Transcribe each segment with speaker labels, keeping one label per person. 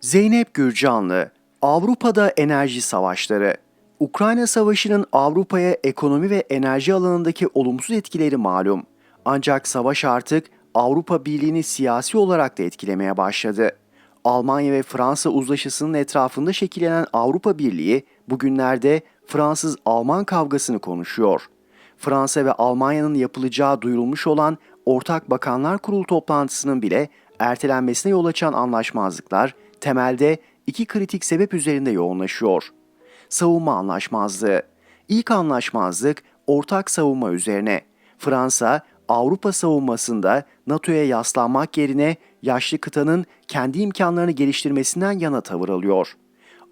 Speaker 1: Zeynep Gürcanlı, Avrupa'da enerji savaşları. Ukrayna Savaşı'nın Avrupa'ya ekonomi ve enerji alanındaki olumsuz etkileri malum. Ancak savaş artık Avrupa Birliği'ni siyasi olarak da etkilemeye başladı. Almanya ve Fransa uzlaşısının etrafında şekillenen Avrupa Birliği bugünlerde Fransız-Alman kavgasını konuşuyor. Fransa ve Almanya'nın yapılacağı duyurulmuş olan Ortak Bakanlar Kurulu toplantısının bile ertelenmesine yol açan anlaşmazlıklar temelde iki kritik sebep üzerinde yoğunlaşıyor. Savunma anlaşmazlığı. İlk anlaşmazlık ortak savunma üzerine. Fransa, Avrupa savunmasında NATO'ya yaslanmak yerine yaşlı kıtanın kendi imkanlarını geliştirmesinden yana tavır alıyor.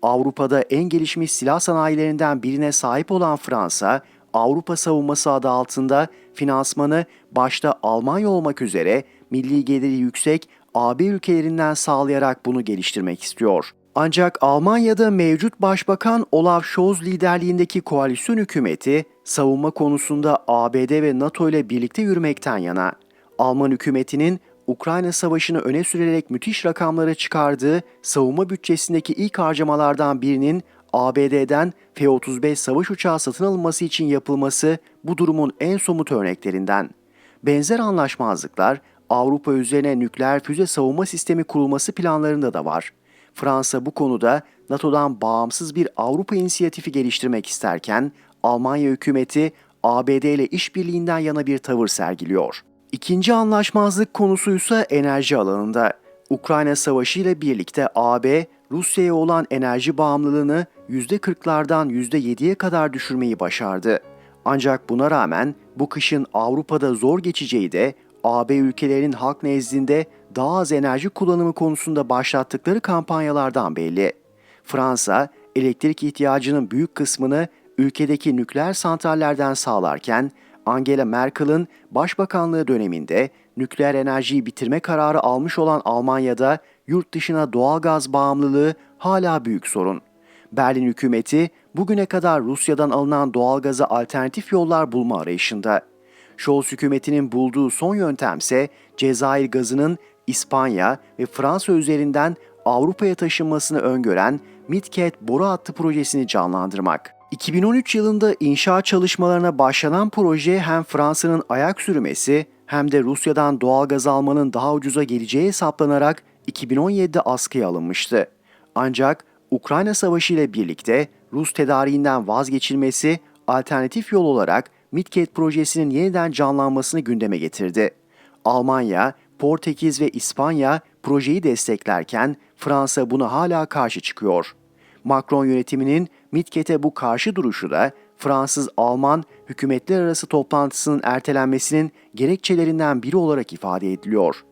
Speaker 1: Avrupa'da en gelişmiş silah sanayilerinden birine sahip olan Fransa, Avrupa savunması adı altında finansmanı başta Almanya olmak üzere milli geliri yüksek AB ülkelerinden sağlayarak bunu geliştirmek istiyor. Ancak Almanya'da mevcut Başbakan Olaf Scholz liderliğindeki koalisyon hükümeti savunma konusunda ABD ve NATO ile birlikte yürümekten yana. Alman hükümetinin Ukrayna Savaşı'nı öne sürerek müthiş rakamlara çıkardığı savunma bütçesindeki ilk harcamalardan birinin ABD'den F-35 savaş uçağı satın alınması için yapılması bu durumun en somut örneklerinden. Benzer anlaşmazlıklar Avrupa üzerine nükleer füze savunma sistemi kurulması planlarında da var. Fransa bu konuda NATO'dan bağımsız bir Avrupa inisiyatifi geliştirmek isterken Almanya hükümeti ABD ile işbirliğinden yana bir tavır sergiliyor. İkinci anlaşmazlık konusuysa enerji alanında. Ukrayna Savaşı ile birlikte AB, Rusya'ya olan enerji bağımlılığını %40'lardan %7'ye kadar düşürmeyi başardı. Ancak buna rağmen bu kışın Avrupa'da zor geçeceği de AB ülkelerinin halk nezdinde daha az enerji kullanımı konusunda başlattıkları kampanyalardan belli. Fransa, elektrik ihtiyacının büyük kısmını ülkedeki nükleer santrallerden sağlarken, Angela Merkel'in başbakanlığı döneminde nükleer enerjiyi bitirme kararı almış olan Almanya'da yurt dışına doğalgaz bağımlılığı hala büyük sorun. Berlin hükümeti bugüne kadar Rusya'dan alınan doğalgaza alternatif yollar bulma arayışında. Scholz hükümetinin bulduğu son yöntemse Cezayir gazının İspanya ve Fransa üzerinden Avrupa'ya taşınmasını öngören Midcat boru hattı projesini canlandırmak. 2013 yılında inşaat çalışmalarına başlanan proje hem Fransa'nın ayak sürmesi hem de Rusya'dan doğal gaz almanın daha ucuza geleceği hesaplanarak 2017'de askıya alınmıştı. Ancak Ukrayna Savaşı ile birlikte Rus tedariğinden vazgeçilmesi alternatif yol olarak Midcat projesinin yeniden canlanmasını gündeme getirdi. Almanya, Portekiz ve İspanya projeyi desteklerken Fransa buna hala karşı çıkıyor. Macron yönetiminin Midcat'e bu karşı duruşu da Fransız-Alman hükümetler arası toplantısının ertelenmesinin gerekçelerinden biri olarak ifade ediliyor.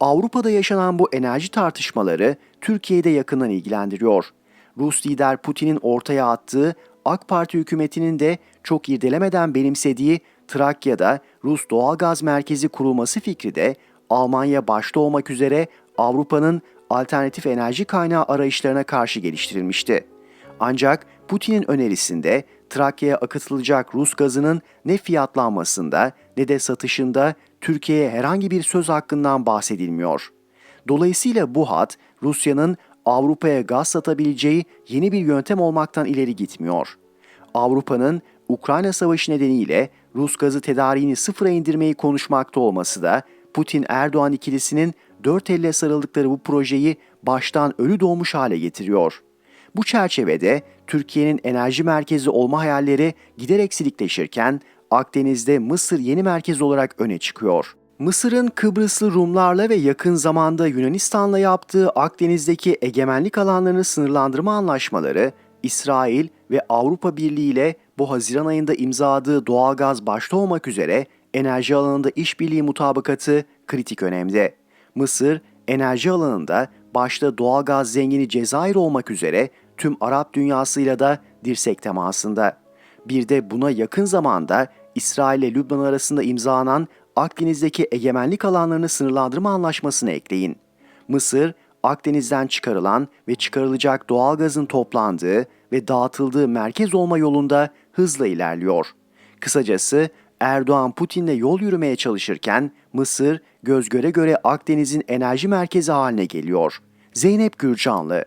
Speaker 1: Avrupa'da yaşanan bu enerji tartışmaları Türkiye'de yakından ilgilendiriyor. Rus lider Putin'in ortaya attığı AK Parti hükümetinin de çok irdelemeden benimsediği Trakya'da Rus doğalgaz merkezi kurulması fikri de Almanya başta olmak üzere Avrupa'nın alternatif enerji kaynağı arayışlarına karşı geliştirilmişti. Ancak Putin'in önerisinde Trakya'ya akıtılacak Rus gazının ne fiyatlanmasında ne de satışında Türkiye'ye herhangi bir söz hakkından bahsedilmiyor. Dolayısıyla bu hat Rusya'nın Avrupa'ya gaz satabileceği yeni bir yöntem olmaktan ileri gitmiyor. Avrupa'nın Ukrayna Savaşı nedeniyle Rus gazı tedariğini sıfıra indirmeyi konuşmakta olması da Putin-Erdoğan ikilisinin dört elle sarıldıkları bu projeyi baştan ölü doğmuş hale getiriyor. Bu çerçevede Türkiye'nin enerji merkezi olma hayalleri giderek silikleşirken Akdeniz'de Mısır yeni merkez olarak öne çıkıyor. Mısır'ın Kıbrıslı Rumlarla ve yakın zamanda Yunanistan'la yaptığı Akdeniz'deki egemenlik alanlarını sınırlandırma anlaşmaları, İsrail ve Avrupa Birliği ile bu Haziran ayında imzaladığı doğalgaz başta olmak üzere enerji alanında işbirliği mutabakatı kritik önemde. Mısır, enerji alanında başta doğalgaz zengini Cezayir olmak üzere tüm Arap dünyasıyla da dirsek temasında. Bir de buna yakın zamanda İsrail ile Lübnan arasında imzalanan Akdeniz'deki egemenlik alanlarını sınırlandırma anlaşmasını ekleyin. Mısır, Akdeniz'den çıkarılan ve çıkarılacak doğalgazın toplandığı ve dağıtıldığı merkez olma yolunda hızla ilerliyor. Kısacası Erdoğan Putin'le yol yürümeye çalışırken Mısır göz göre göre Akdeniz'in enerji merkezi haline geliyor. Zeynep Gürcanlı